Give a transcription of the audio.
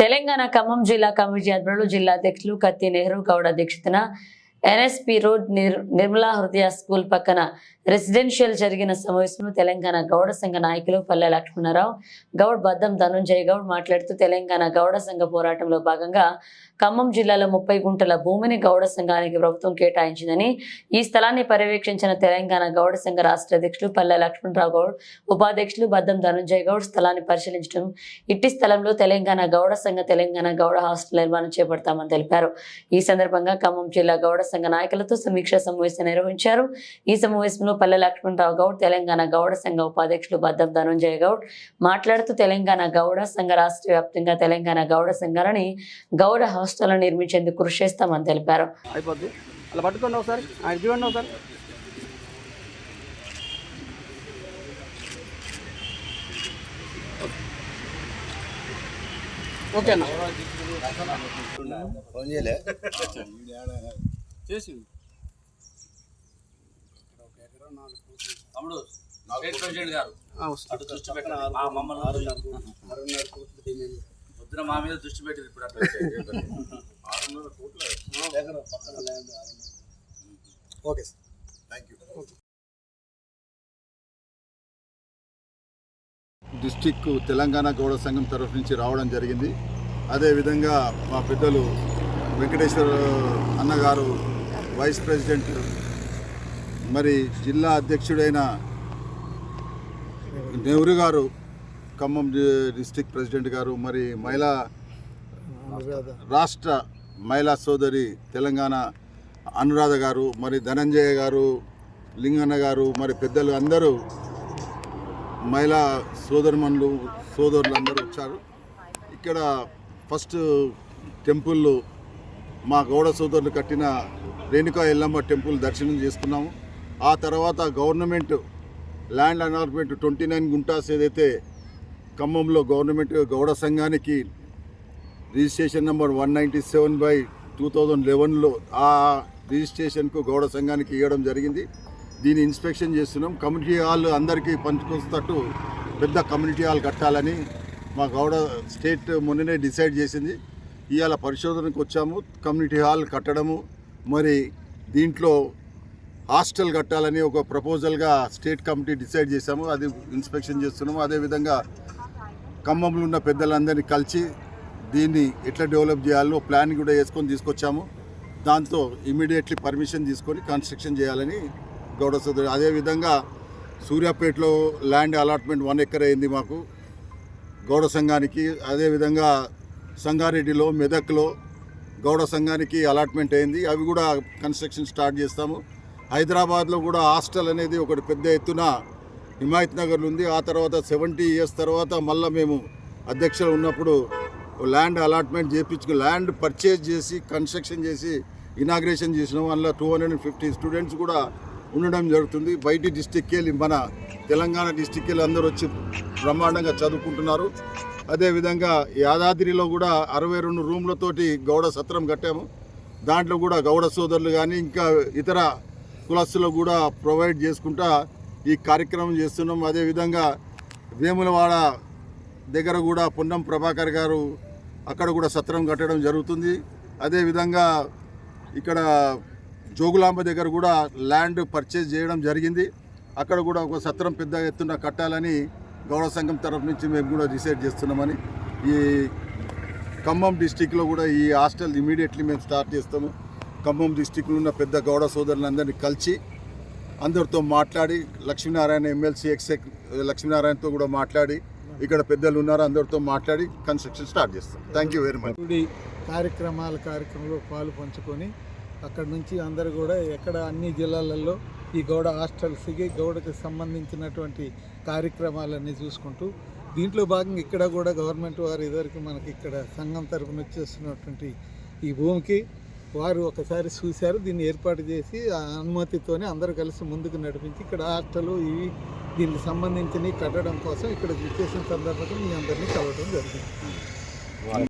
తెలంగాణ ఖమ్మం జిల్లా కమిటీ ఆధ్వర్యంలో జిల్లా అధ్యక్షులు కత్తి నెహ్రూ గౌడ్ అధ్యక్షతన ఎన్ఎస్పి రోడ్ నిర్ నిర్మలా హృదయ స్కూల్ పక్కన రెసిడెన్షియల్ జరిగిన సమావేశంలో తెలంగాణ గౌడ సంఘ నాయకులు పల్లె లక్ష్మణరావు గౌడ్ బద్దం ధనుంజయ గౌడ్ మాట్లాడుతూ తెలంగాణ గౌడ సంఘ పోరాటంలో భాగంగా ఖమ్మం జిల్లాలో ముప్పై గుంటల భూమిని గౌడ సంఘానికి ప్రభుత్వం కేటాయించిందని ఈ స్థలాన్ని పర్యవేక్షించిన తెలంగాణ గౌడ సంఘ రాష్ట్ర అధ్యక్షులు పల్లె లక్ష్మణరావు గౌడ్ ఉపాధ్యక్షులు బద్దం ధనుంజయ గౌడ్ స్థలాన్ని పరిశీలించడం ఇట్టి స్థలంలో తెలంగాణ గౌడ సంఘ తెలంగాణ గౌడ హాస్టల్ నిర్మాణం చేపడతామని తెలిపారు. ఈ సందర్భంగా ఖమ్మం జిల్లా గౌడ సంఘ నాయకులతో సమీక్షా సమావేశం నిర్వహించారు. ఈ సమావేశంలో పల్లె లక్ష్మణరావు గౌడ్ తెలంగాణ గౌడ సంఘ ఉపాధ్యక్షులు బద్దం ధనుంజయ గౌడ్ మాట్లాడుతూ తెలంగాణ గౌడ సంఘ రాష్ట్ర వ్యాప్తంగా తెలంగాణ గౌడ సంఘాలని గౌడ హాస్టల్ నిర్మించేందుకు కృషి చేస్తామని తెలిపారు. ఓకే అన్న. ఫోన్ చేయలే. చేసి తమ్ముడు స్టేట్ ప్రెసిడెంట్ గారు. అటు దృష్టి మా మమ్మల్ని పొద్దున మా మీద దృష్టి పెట్టింది ఇప్పుడు అట్లా okay sir. Thank you district Telangana Gouda Sangham తరఫు నుంచి రావడం జరిగింది. అదేవిధంగా మా పెద్దలు వెంకటేశ్వర అన్నగారు వైస్ ప్రెసిడెంట్ మరి జిల్లా అధ్యక్షుడైన నెహ్రూ గారు ఖమ్మం డిస్టిక్ ప్రెసిడెంట్ గారు మరి మహిళా రాష్ట్ర మహిళా సోదరి తెలంగాణ అనురాధ గారు మరి ధనంజయ గారు లింగన్న గారు మరి పెద్దలు అందరూ మహిళా సోదరుమణులు సోదరులు అందరూ వచ్చారు. ఇక్కడ ఫస్ట్ టెంపుల్ మా గౌడ సోదరులు కట్టిన రేణుకా ఎల్లమ్మ టెంపుల్ దర్శనం చేసుకున్నాము. ఆ తర్వాత government land allotment twenty nine guntas ఏదైతే ఖమ్మంలో గవర్నమెంట్ గౌడ సంఘానికి registration number one ninety seven by two thousand లెవెన్లో ఆ రిజిస్ట్రేషన్కు గౌడ సంఘానికి ఇవ్వడం జరిగింది. దీన్ని ఇన్స్పెక్షన్ చేస్తున్నాం. కమ్యూనిటీ హాల్ అందరికీ పంచుకొస్తట్టు పెద్ద కమ్యూనిటీ హాల్ కట్టాలని మా గౌడ స్టేట్ మొన్ననే డిసైడ్ చేసింది. ఇవాళ పరిశోధనకు వచ్చాము. కమ్యూనిటీ హాల్ కట్టడము మరి దీంట్లో హాస్టల్ కట్టాలని ఒక ప్రపోజల్గా స్టేట్ కమిటీ డిసైడ్ చేశాము. అది ఇన్స్పెక్షన్ చేస్తున్నాము. అదేవిధంగా ఖమ్మంలో ఉన్న పెద్దలందరినీ కలిసి దీన్ని ఎట్లా డెవలప్ చేయాలో ప్లాన్ కూడా వేసుకొని తీసుకొచ్చాము. దాంతో ఇమీడియట్లీ పర్మిషన్ తీసుకొని కన్స్ట్రక్షన్ చేయాలని గౌడ సోదరు అదేవిధంగా సూర్యాపేటలో ల్యాండ్ అలాట్మెంట్ వన్ ఎకర్ అయింది మాకు. గౌడ సంఘానికి అదేవిధంగా సంగారెడ్డిలో మెదక్లో గౌడ సంఘానికి అలాట్మెంట్ అయింది. అవి కూడా కన్స్ట్రక్షన్ స్టార్ట్ చేస్తాము. హైదరాబాద్లో కూడా హాస్టల్ అనేది ఒకటి పెద్ద ఎత్తున హిమాయత్ నగర్లో ఉంది. ఆ తర్వాత సెవెంటీ ఇయర్స్ తర్వాత మళ్ళీ మేము అధ్యక్షులు ఉన్నప్పుడు ల్యాండ్ అలాట్మెంట్ చేయించుకు ల్యాండ్ పర్చేజ్ చేసి కన్స్ట్రక్షన్ చేసి ఇనాగ్రేషన్ చేసిన వాళ్ళ two hundred and fifty students కూడా ఉండడం జరుగుతుంది. బయటి డిస్టిక్కి వెళ్ళి మన తెలంగాణ డిస్టిక్కి వెళ్ళి అందరూ వచ్చి బ్రహ్మాండంగా చదువుకుంటున్నారు. అదేవిధంగా యాదాద్రిలో కూడా అరవై రెండు రూమ్లతోటి గౌడ సత్రం కట్టాము. దాంట్లో కూడా గౌడ సోదరులు కానీ ఇంకా ఇతర కులస్తులు కూడా ప్రొవైడ్ చేసుకుంటా ఈ కార్యక్రమం చేస్తున్నాం. అదేవిధంగా వేములవాడ దగ్గర కూడా పొన్నం ప్రభాకర్ గారు అక్కడ కూడా సత్రం కట్టడం జరుగుతుంది. అదేవిధంగా ఇక్కడ జోగులాంబ దగ్గర కూడా ల్యాండ్ పర్చేజ్ చేయడం జరిగింది. అక్కడ కూడా ఒక సత్రం పెద్ద ఎత్తున కట్టాలని గౌరవ సంఘం తరఫు నుంచి మేము కూడా డిసైడ్ చేస్తున్నామని ఈ ఖమ్మం డిస్టిక్లో కూడా ఈ హాస్టల్ ఇమీడియట్లీ మేము స్టార్ట్ చేస్తాము. ఖమ్మం డిస్టిక్లో ఉన్న పెద్ద గౌడ సోదరులందరినీ కలిసి అందరితో మాట్లాడి లక్ష్మీనారాయణ ఎమ్మెల్సీ ఎక్సెక్ లక్ష్మీనారాయణతో కూడా మాట్లాడి ఇక్కడ పెద్దలు ఉన్నారు అందరితో మాట్లాడి కన్స్ట్రక్షన్ స్టార్ట్ చేస్తాం. థ్యాంక్ యూ వెరీ మచ్ కార్యక్రమాల కార్యక్రమంలో పాలు పంచుకొని అక్కడ నుంచి అందరు కూడా ఎక్కడ అన్ని జిల్లాలలో ఈ గౌడ హాస్టల్స్కి గౌడకి సంబంధించినటువంటి కార్యక్రమాలన్నీ చూసుకుంటూ దీంట్లో భాగంగా ఇక్కడ కూడా గవర్నమెంట్ వారు ఇదివరకు మనకి ఇక్కడ సంఘం తరపున వచ్చేస్తున్నటువంటి ఈ భూమికి వారు ఒకసారి చూశారు. దీన్ని ఏర్పాటు చేసి ఆ అనుమతితోనే అందరూ కలిసి ముందుకు నడిపించి ఇక్కడ హాస్టల్ ఇవి దీనికి సంబంధించినవి కట్టడం కోసం ఇక్కడ చేసిన సందర్భంగా మీ అందరినీ కలవడం జరిగింది.